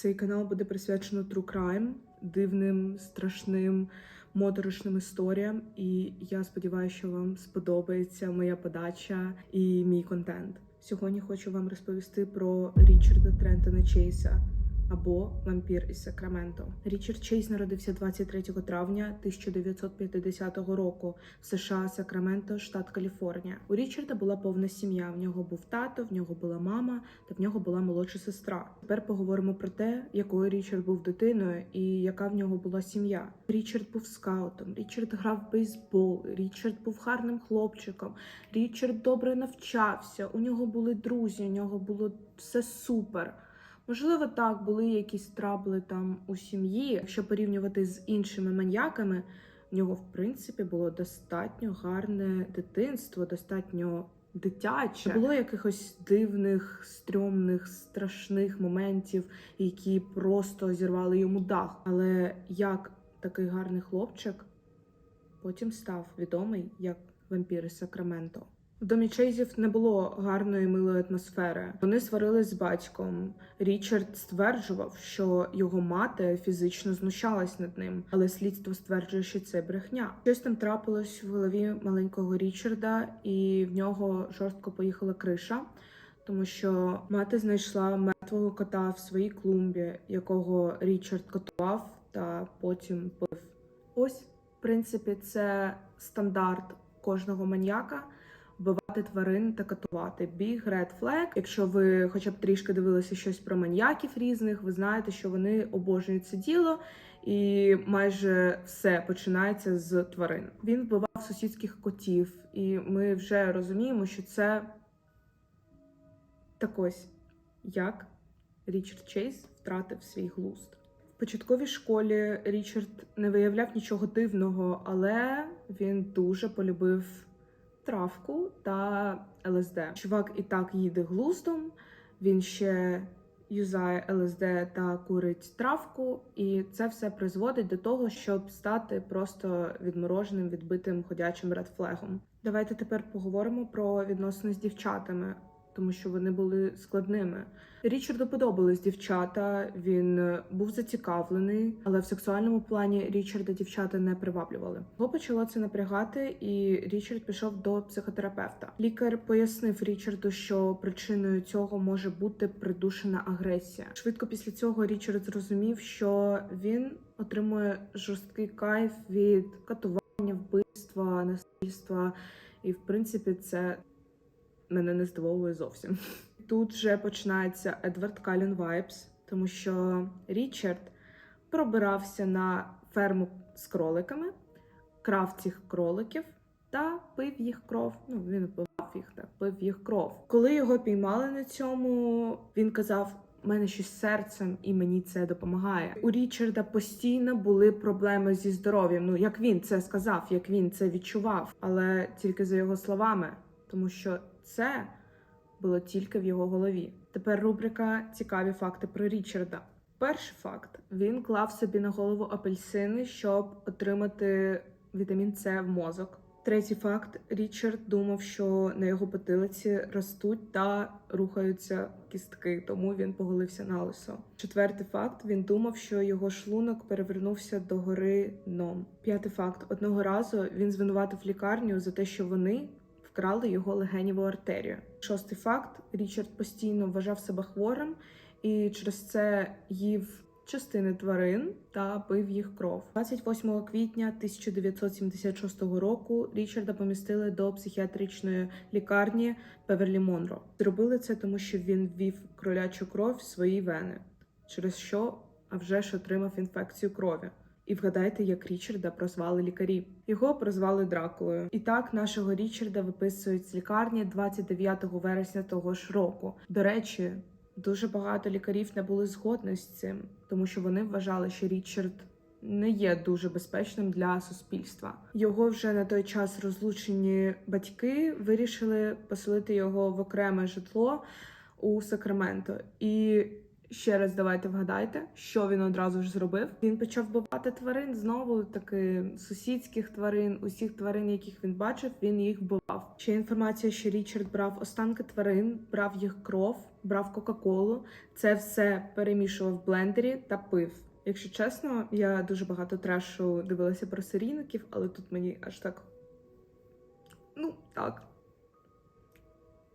Цей канал буде присвячено True Crime, дивним, страшним, моторошним історіям. І я сподіваюся, що вам сподобається моя подача і мій контент. Сьогодні хочу вам розповісти про Річарда Трентона Чейса або Вампір із Сакраменто. Річард Чейз народився 23 травня 1950 року в США, Сакраменто, штат Каліфорнія. У Річарда була повна сім'я. В нього був тато, в нього була мама та в нього була молодша сестра. Тепер поговоримо про те, якою Річард був дитиною і яка в нього була сім'я. Річард був скаутом, Річард грав в бейсбол, Річард був гарним хлопчиком, Річард добре навчався. У нього були друзі, у нього було все супер. Можливо, так були якісь трабли там у сім'ї. Якщо порівнювати з іншими маньяками, в нього в принципі було достатньо гарне дитинство, достатньо дитяче. Не було якихось дивних, стрьомних, страшних моментів, які просто зірвали йому дах. Але як такий гарний хлопчик потім став відомий як вампір Сакраменто. В домі Чейзів не було гарної милої атмосфери. Вони сварились з батьком. Річард стверджував, що його мати фізично знущалась над ним, але слідство стверджує, що це брехня. Щось там трапилось в голові маленького Річарда, і в нього жорстко поїхала криша. Тому що мати знайшла мертвого кота в своїй клумбі, якого Річард котував та потім пив. Ось, в принципі, це стандарт кожного маньяка вбивати тварин та катувати. Big red flag. Якщо ви хоча б трішки дивилися щось про маньяків різних, ви знаєте, що вони обожнюють це діло, і майже все починається з тварин. Він вбивав сусідських котів, і ми вже розуміємо, що це так ось як Річард Чейз втратив свій глузд. В початковій школі Річард не виявляв нічого дивного, але він дуже полюбив травку та ЛСД. Чувак і так їде глуздом, він ще юзає ЛСД та курить травку, і це все призводить до того, щоб стати просто відмороженим, відбитим ходячим редфлегом. Давайте тепер поговоримо про відносини з дівчатами. Тому що вони були складними. Річарду подобались дівчата, він е, був зацікавлений, але в сексуальному плані Річарда дівчата не приваблювали. Його почало це напрягати, і Річард пішов до психотерапевта. Лікар пояснив Річарду, що причиною цього може бути придушена агресія. Швидко після цього Річард зрозумів, що він отримує жорсткий кайф від катування, вбивства, насильства, і в принципі це мене не здивовує зовсім. Тут вже починається Едвард Калін Вайбс, тому що Річард пробирався на ферму з кроликами, крав цих кроликів та пив їх кров. Ну, він вбивав їх та пив їх кров. Коли його піймали на цьому, він казав. У мене щось серцем, і мені це допомагає. У Річарда постійно були проблеми зі здоров'ям. Ну як він це сказав, як він це відчував, але тільки за його словами, тому що це було тільки в його голові. Тепер рубрика Цікаві факти про Річарда. Перший факт: він клав собі на голову апельсини, щоб отримати вітамін С в мозок. Третій факт: Річард думав, що на його потилиці ростуть та рухаються кістки, тому він поголився на лисо. Четвертий факт: він думав, що його шлунок перевернувся до гори дном. П'ятий факт: одного разу він звинуватив лікарню за те, що вони вкрали його легеніву артерію. Шостий факт: Річард постійно вважав себе хворим і через це їв частини тварин та пив їх кров. 28 квітня 1976 року Річарда помістили до психіатричної лікарні Певерлі Монро. Зробили це тому, що він ввів кролячу кров в свої вени, через що а вже ж отримав інфекцію крові. І вгадайте, як Річарда прозвали лікарі. Його прозвали Дракулою. І так нашого Річарда виписують з лікарні 29 вересня того ж року. До речі, дуже багато лікарів не були згодні з цим, тому що вони вважали, що Річард не є дуже безпечним для суспільства. Його вже на той час розлучені батьки вирішили поселити його в окреме житло у Сакраменто. І Ще раз давайте вгадайте, що він одразу ж зробив. Він почав вбивати тварин знову таки сусідських тварин, усіх тварин, яких він бачив, він їх вбивав. Ще інформація, що Річард брав останки тварин, брав їх кров, брав Кока-Колу. Це все перемішував в блендері та пив. Якщо чесно, я дуже багато трешу дивилася про серійників, але тут мені аж так. Ну, так.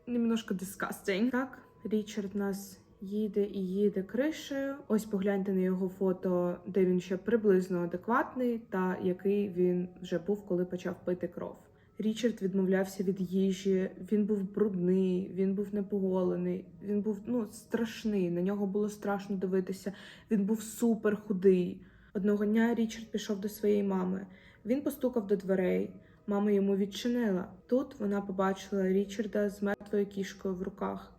Немножко disgusting. Так, Річард нас їде і їде кришею. Ось погляньте на його фото, де він ще приблизно адекватний, та який він вже був, коли почав пити кров. Річард відмовлявся від їжі, він був брудний, він був непоголений, він був ну страшний. На нього було страшно дивитися. Він був супер худий. Одного дня Річард пішов до своєї мами. Він постукав до дверей. Мама йому відчинила. Тут вона побачила Річарда з мертвою кішкою в руках.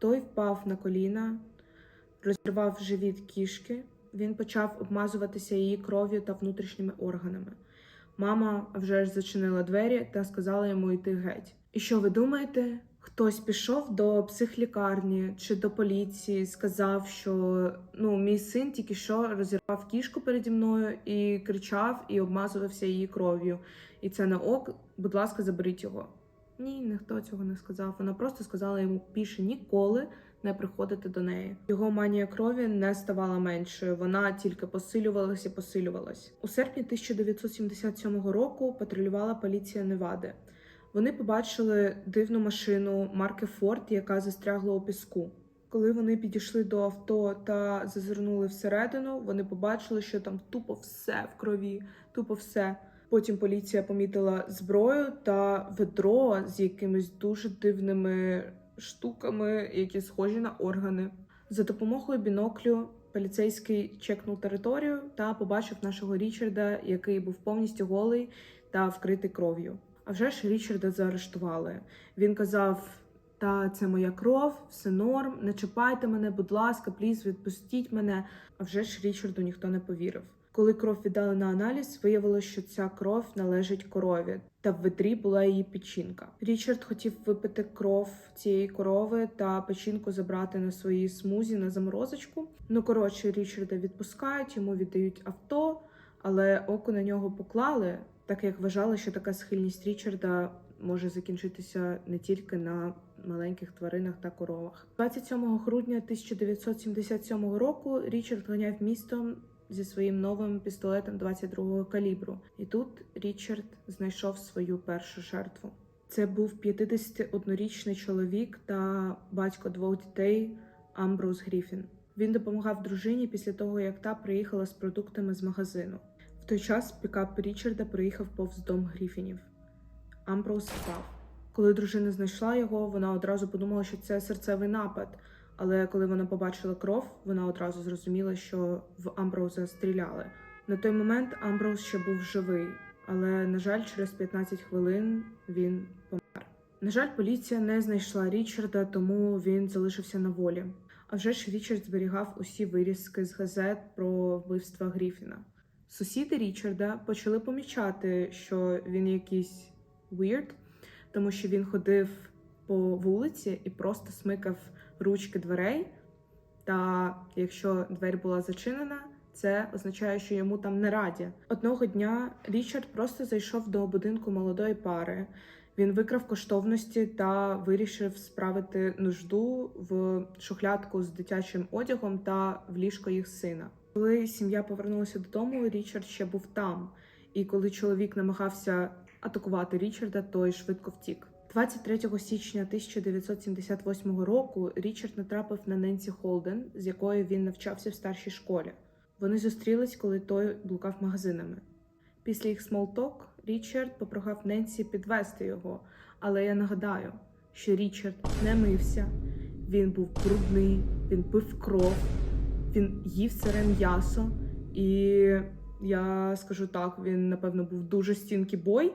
Той впав на коліна, розірвав живіт кішки. Він почав обмазуватися її кров'ю та внутрішніми органами. Мама вже ж зачинила двері та сказала йому йти геть. І що ви думаєте? Хтось пішов до психлікарні чи до поліції, сказав, що ну мій син тільки що розірвав кішку переді мною і кричав і обмазувався її кров'ю. І це на ок, будь ласка, заберіть його. Ні, ніхто цього не сказав. Вона просто сказала йому більше ніколи не приходити до неї. Його манія крові не ставала меншою, вона тільки посилювалась і посилювалась. У серпні 1977 року патрулювала поліція Невади. Вони побачили дивну машину марки Форд, яка застрягла у піску. Коли вони підійшли до авто та зазирнули всередину, вони побачили, що там тупо все в крові, тупо все. Потім поліція помітила зброю та ведро з якимись дуже дивними штуками, які схожі на органи. За допомогою біноклю поліцейський чекнув територію та побачив нашого Річарда, який був повністю голий та вкритий кров'ю. А вже ж Річарда заарештували. Він казав: Та це моя кров, все норм, не чіпайте мене, будь ласка, пліз, відпустіть мене. А вже ж Річарду ніхто не повірив. Коли кров віддали на аналіз, виявилося, що ця кров належить корові, та в ведрі була її печінка. Річард хотів випити кров цієї корови та печінку забрати на своїй смузі на заморозочку. Ну коротше, Річарда відпускають, йому віддають авто, але око на нього поклали, так як вважали, що така схильність Річарда може закінчитися не тільки на маленьких тваринах та коровах. 27 грудня 1977 року Річард ганяв містом зі своїм новим пістолетом 22-го калібру. І тут Річард знайшов свою першу жертву. Це був 51-річний чоловік та батько двох дітей Амброуз Гріфін. Він допомагав дружині після того, як та приїхала з продуктами з магазину. В той час пікап Річарда приїхав повз дом Гріфінів. Амброуз впав. Коли дружина знайшла його, вона одразу подумала, що це серцевий напад. Але коли вона побачила кров, вона одразу зрозуміла, що в Амброуза стріляли. На той момент Амброуз ще був живий, але, на жаль, через 15 хвилин він помер. На жаль, поліція не знайшла Річарда, тому він залишився на волі. А вже ж Річард зберігав усі вирізки з газет про вбивства Гріфіна. Сусіди Річарда почали помічати, що він якийсь weird, тому що він ходив по вулиці і просто смикав ручки дверей. Та якщо двері була зачинена, це означає, що йому там не раді. Одного дня Річард просто зайшов до будинку молодої пари. Він викрав коштовності та вирішив справити нужду в шухлядку з дитячим одягом та в ліжко їх сина. Коли сім'я повернулася додому, Річард ще був там. І коли чоловік намагався атакувати Річарда, той швидко втік. 23 січня 1978 року Річард натрапив на Ненсі Холден, з якою він навчався в старшій школі. Вони зустрілись, коли той блукав магазинами. Після їх смолток Річард попрохав Ненсі підвести його, але я нагадаю, що Річард не мився, він був брудний, він пив кров, він їв сире м'ясо, і я скажу так, він напевно був дуже стінкий бой.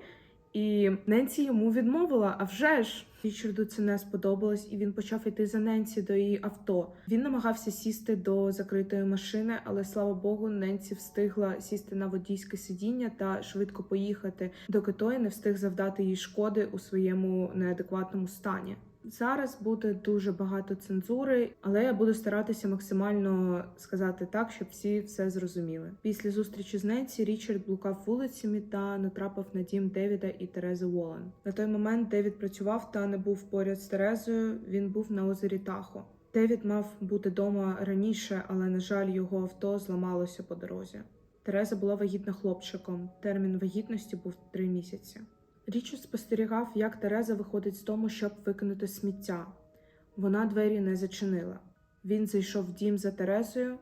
І Ненсі йому відмовила. А вже ж Річарду це не сподобалось, і він почав йти за Ненсі до її авто. Він намагався сісти до закритої машини, але слава Богу, Ненсі встигла сісти на водійське сидіння та швидко поїхати, доки той не встиг завдати їй шкоди у своєму неадекватному стані. Зараз буде дуже багато цензури, але я буду старатися максимально сказати так, щоб всі все зрозуміли. Після зустрічі з Ненсі Річард блукав вулицями та натрапив на дім Девіда і Терези Уоллен. На той момент Девід працював та не був поряд з Терезою. Він був на озері Тахо. Девід мав бути вдома раніше, але на жаль, його авто зламалося по дорозі. Тереза була вагітна хлопчиком. Термін вагітності був три місяці. Річард спостерігав, як Тереза виходить з дому, щоб викинути сміття. Вона двері не зачинила. Він зайшов в дім за Терезою.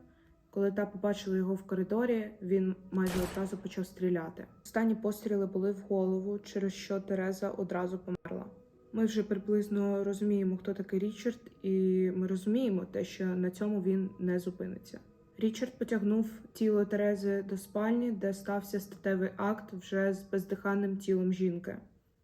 Коли та побачила його в коридорі, він майже одразу почав стріляти. Останні постріли були в голову, через що Тереза одразу померла. Ми вже приблизно розуміємо, хто такий Річард, і ми розуміємо те, що на цьому він не зупиниться. Річард потягнув тіло Терези до спальні, де стався статевий акт вже з бездиханним тілом жінки.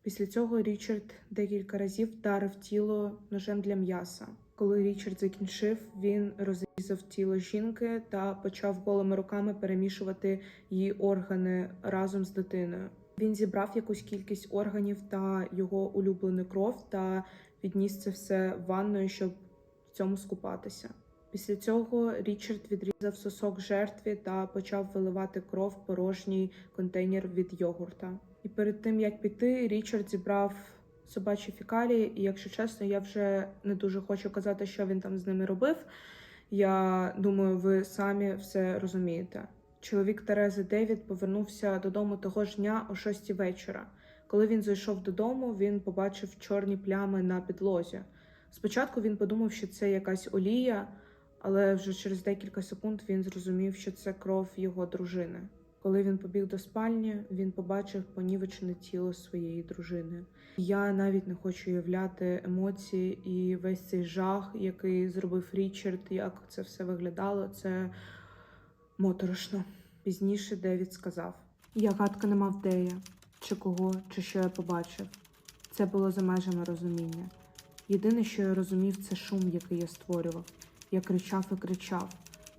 Після цього Річард декілька разів вдарив тіло ножем для м'яса. Коли Річард закінчив, він розрізав тіло жінки та почав голими руками перемішувати її органи разом з дитиною. Він зібрав якусь кількість органів та його улюблену кров та відніс це все в ванною, щоб в цьому скупатися. Після цього Річард відрізав сосок жертві та почав виливати кров в порожній контейнер від йогурта. І перед тим як піти, Річард зібрав собачі фікалії, і якщо чесно, я вже не дуже хочу казати, що він там з ними робив. Я думаю, ви самі все розумієте. Чоловік Терези Девід повернувся додому того ж дня о 6 вечора. Коли він зайшов додому, він побачив чорні плями на підлозі. Спочатку він подумав, що це якась олія, але вже через декілька секунд він зрозумів, що це кров його дружини. Коли він побіг до спальні, він побачив понівечене тіло своєї дружини. Я навіть не хочу уявляти емоції і весь цей жах, який зробив Річард, як це все виглядало. Це моторошно. Пізніше Девід сказав: Я гадка не мав де я, чи кого, чи що я побачив. Це було за межами розуміння. Єдине, що я розумів, це шум, який я створював. Я кричав і кричав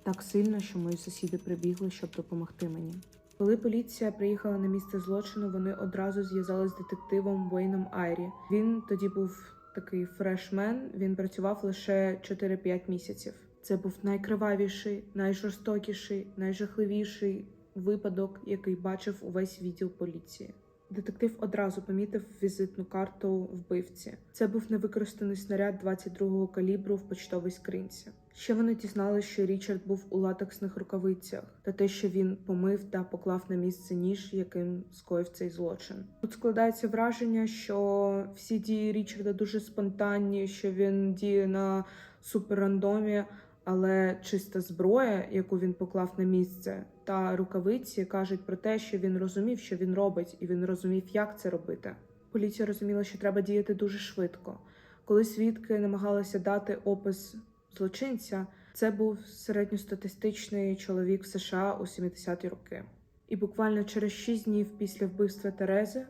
так сильно, що мої сусіди прибігли, щоб допомогти мені. Коли поліція приїхала на місце злочину, вони одразу зв'язались з детективом Вейном Айрі. Він тоді був такий фрешмен. Він працював лише 4-5 місяців. Це був найкривавіший, найжорстокіший, найжахливіший випадок, який бачив увесь відділ поліції. Детектив одразу помітив візитну карту вбивці. Це був невикористаний снаряд 22-го калібру в почтовій скринці. Ще вони дізналися, що Річард був у латексних рукавицях, та те, що він помив та поклав на місце ніж, яким скоїв цей злочин. Тут складається враження, що всі дії Річарда дуже спонтанні, що він діє на суперрандомі, але чиста зброя, яку він поклав на місце, та рукавиці кажуть про те, що він розумів, що він робить, і він розумів, як це робити. Поліція розуміла, що треба діяти дуже швидко. Коли свідки намагалися дати опис злочинця, це був середньостатистичний чоловік в США у 70-ті роки. І буквально через 6 днів після вбивства Терези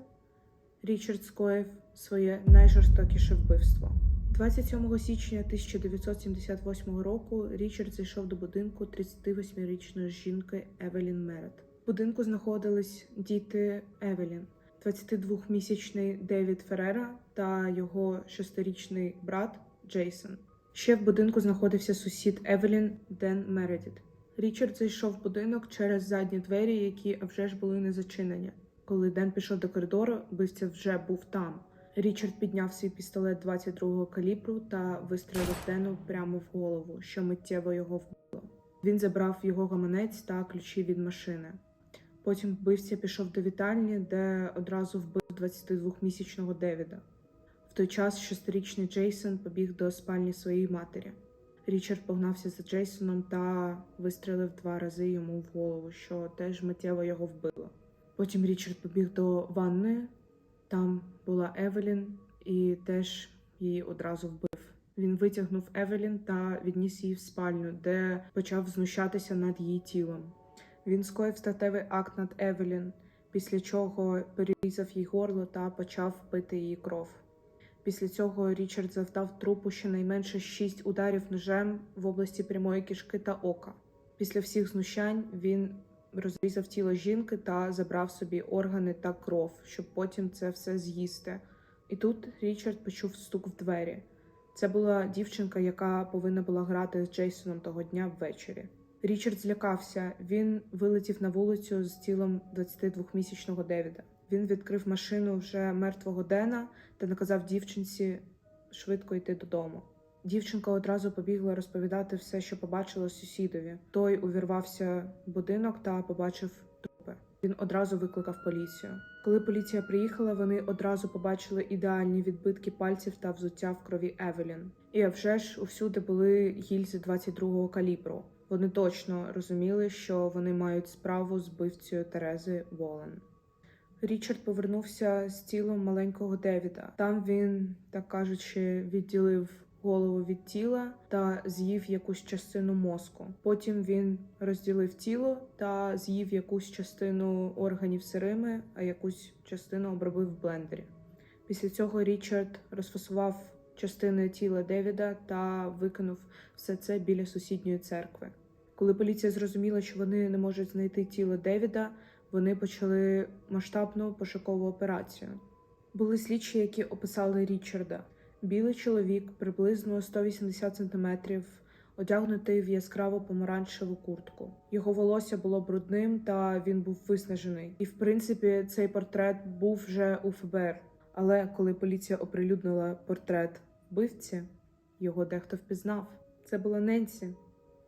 Річард скоїв своє найжорстокіше вбивство. 27 січня 1978 року Річард зайшов до будинку 38-річної жінки Евелін Мерет. В будинку знаходились діти Евелін, 22-місячний Девід Феррера та його 6-річний брат Джейсон. Ще в будинку знаходився сусід Евелін Ден Мередіт. Річард зайшов в будинок через задні двері, які вже ж були не зачинені. Коли Ден пішов до коридору, вбивця вже був там. Річард підняв свій пістолет 22-го калібру та вистрілив Дену прямо в голову, що миттєво його вбило. Він забрав його гаманець та ключі від машини. Потім вбивця пішов до вітальні, де одразу вбив 22-місячного Девіда. В той час шестирічний Джейсон побіг до спальні своєї матері. Річард погнався за Джейсоном та вистрелив два рази йому в голову, що теж миттєво його вбило. Потім Річард побіг до ванної, там була Евелін і теж її одразу вбив. Він витягнув Евелін та відніс її в спальню, де почав знущатися над її тілом. Він скоїв статевий акт над Евелін, після чого перерізав їй горло та почав пити її кров. Після цього Річард завдав трупу щонайменше шість ударів ножем в області прямої кишки та ока. Після всіх знущань він розрізав тіло жінки та забрав собі органи та кров, щоб потім це все з'їсти. І тут Річард почув стук в двері. Це була дівчинка, яка повинна була грати з Джейсоном того дня ввечері. Річард злякався. Він вилетів на вулицю з тілом 22-місячного Девіда. Він відкрив машину вже мертвого Дена та наказав дівчинці швидко йти додому. Дівчинка одразу побігла розповідати все, що побачила сусідові. Той увірвався в будинок та побачив трупи. Він одразу викликав поліцію. Коли поліція приїхала, вони одразу побачили ідеальні відбитки пальців та взуття в крові Евелін. І вже ж усюди були гільзи 22-го калібру. Вони точно розуміли, що вони мають справу з бивцею Терези Волен. Річард повернувся з тілом маленького Девіда. Там він, так кажучи, відділив голову від тіла та з'їв якусь частину мозку. Потім він розділив тіло та з'їв якусь частину органів сирими, а якусь частину обробив в блендері. Після цього Річард розфасував частини тіла Девіда та викинув все це біля сусідньої церкви. Коли поліція зрозуміла, що вони не можуть знайти тіло Девіда, вони почали масштабну пошукову операцію. Були слідчі, які описали Річарда. Білий чоловік, приблизно 180 сантиметрів, одягнутий в яскраво помаранчеву куртку. Його волосся було брудним, та він був виснажений. І в принципі, цей портрет був вже у ФБР. Але коли поліція оприлюднила портрет вбивці, його дехто впізнав. Це була Ненсі,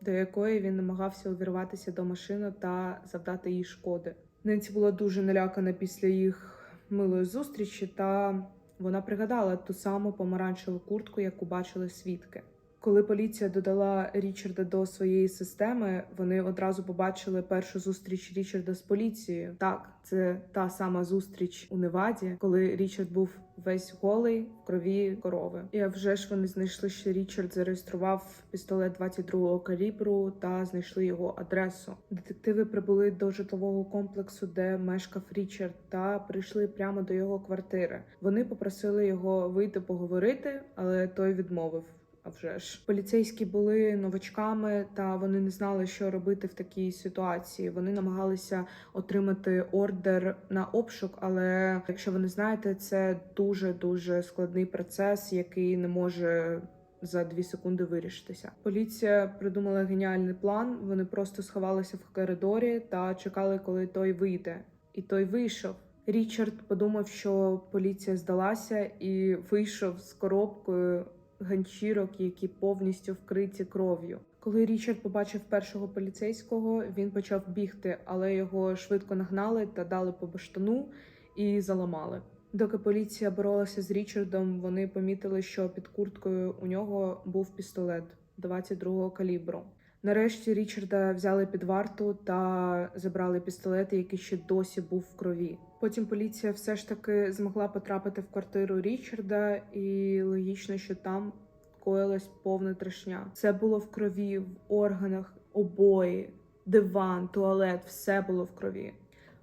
до якої він намагався увірватися до машини та завдати їй шкоди. Ненсі була дуже налякана після їх милої зустрічі, та вона пригадала ту саму помаранчеву куртку, яку бачили свідки. Коли поліція додала Річарда до своєї системи, вони одразу побачили першу зустріч Річарда з поліцією. Так, це та сама зустріч у Неваді, коли Річард був весь голий в крові корови. І вже ж вони знайшли, що Річард зареєстрував пістолет 22-го калібру та знайшли його адресу. Детективи прибули до житлового комплексу, де мешкав Річард, та прийшли прямо до його квартири. Вони попросили його вийти поговорити, але той відмовив. А вже ж поліцейські були новачками, та вони не знали, що робити в такій ситуації. Вони намагалися отримати ордер на обшук, але якщо ви не знаєте, це дуже дуже складний процес, який не може. За дві секунди вирішитися. Поліція придумала геніальний план. Вони просто сховалися в коридорі та чекали, коли той вийде. І той вийшов. Річард подумав, що поліція здалася, і вийшов з коробкою ганчірок, які повністю вкриті кров'ю. Коли Річард побачив першого поліцейського, він почав бігти, але його швидко нагнали та дали по баштану і заламали. Доки поліція боролася з Річардом, вони помітили, що під курткою у нього був пістолет 22-го калібру. Нарешті Річарда взяли під варту та забрали пістолет, який ще досі був в крові. Потім поліція все ж таки змогла потрапити в квартиру Річарда, і логічно, що там коїлась повна трешня. Це було в крові, в органах, обої, диван, туалет, все було в крові.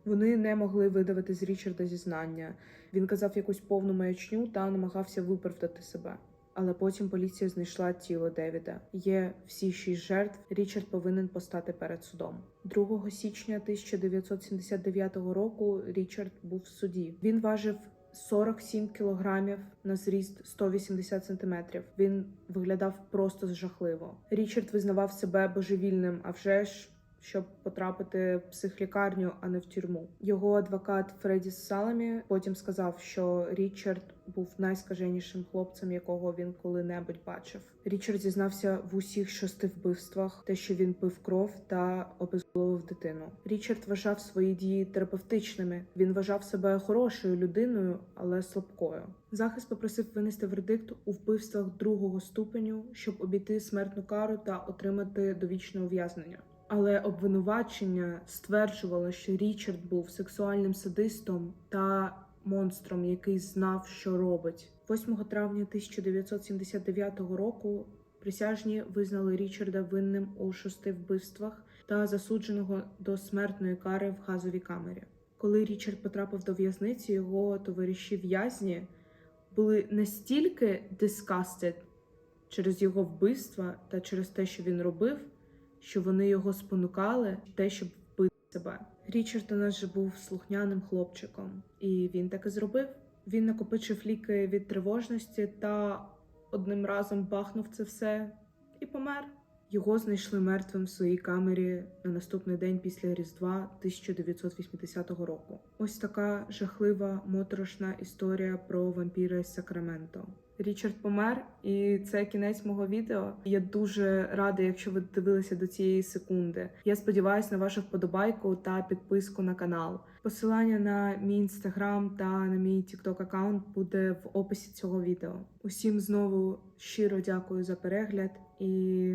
Вони не могли видавити з Річарда зізнання. Він казав якусь повну маячню та намагався виправдати себе. Але потім поліція знайшла тіло Девіда. Є всі шість жертв. Річард повинен постати перед судом. 2 січня 1979 року Річард був в суді. Він важив 47 кілограмів на зріст 180 сантиметрів. Він виглядав просто жахливо. Річард визнавав себе божевільним, а вже ж. Щоб потрапити в психлікарню, а не в тюрму. Його адвокат Фредді Саламі потім сказав, що Річард був найскаженішим хлопцем, якого він коли-небудь бачив. Річард зізнався в усіх шести вбивствах, те, що він пив кров та обезголовив дитину. Річард вважав свої дії терапевтичними. Він вважав себе хорошою людиною, але слабкою. Захист попросив винести вердикт у вбивствах другого ступеню, щоб обійти смертну кару та отримати довічне ув'язнення. Але обвинувачення стверджувало, що Річард був сексуальним садистом та монстром, який знав, що робить. 8 травня 1979 року присяжні визнали Річарда винним у шести вбивствах та засудженого до смертної кари в газовій камері. Коли Річард потрапив до в'язниці, його товариші в'язні були настільки disgusted через його вбивства та через те, що він робив що вони його спонукали те, щоб вбити себе. Річард у нас же був слухняним хлопчиком, і він так і зробив. Він накопичив ліки від тривожності та одним разом бахнув це все і помер. Його знайшли мертвим в своїй камері на наступний день після Різдва 1980 року. Ось така жахлива моторошна історія про вампіра з Сакраменто. Річард помер, і це кінець мого відео. Я дуже рада, якщо ви дивилися до цієї секунди. Я сподіваюся на вашу вподобайку та підписку на канал. Посилання на мій інстаграм та на мій тікток аккаунт буде в описі цього відео. Усім знову щиро дякую за перегляд і